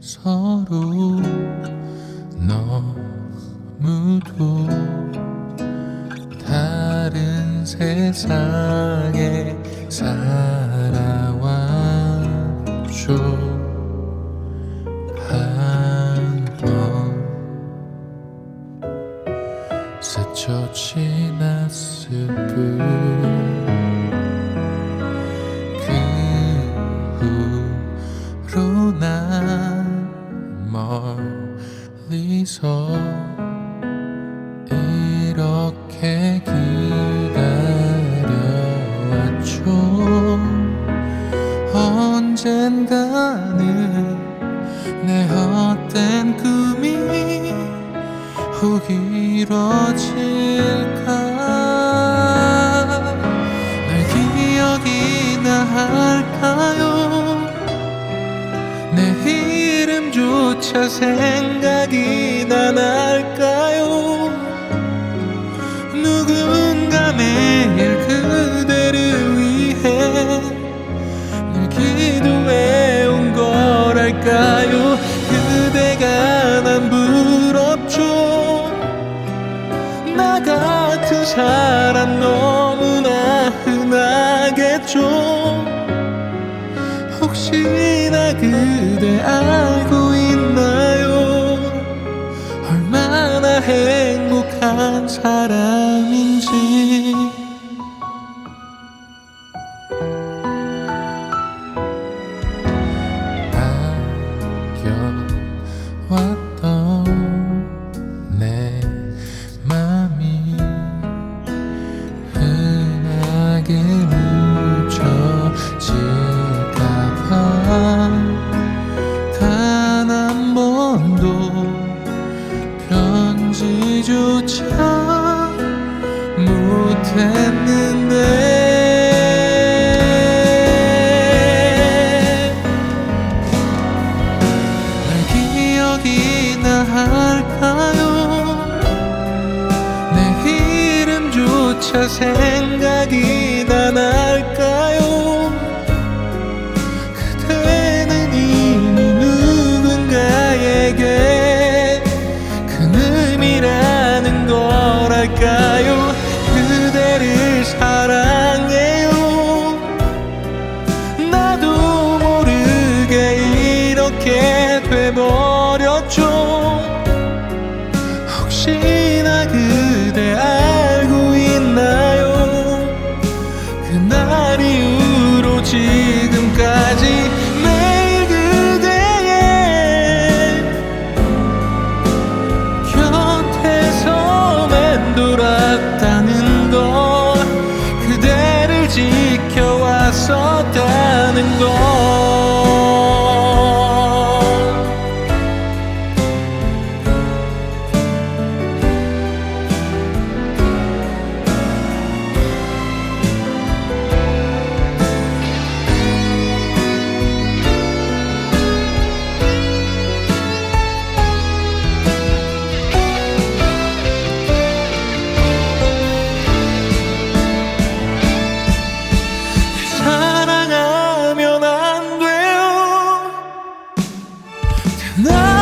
서로 너무도 다른 세상에 살아왔죠. 한 번 스쳐 지났을 뿐 후로 난 멀리서 이렇게 기다려왔죠. 언젠가는 내 헛된 꿈이 혹 이뤄질까? 날 기억이나 할까요 조차 생각이 나 날까요? 누군가 매일 그대를 위해 늘 기도해 온 거랄까요? 그대가 난 부럽죠. 나 같은 사람 너무나 흔하겠죠 혹시나 그대 알고 있나요? 얼마나 행복한 사람 못했는데. 날 기억이나 할까요? 내 이름조차 생각이 나 날까 사랑해요. 나도 모르게 이렇게 돼버렸죠. 혹시나 그대 알고 있나요? 그날 이후로 지금까지 매일 그대의 곁에서 맴돌았다 No.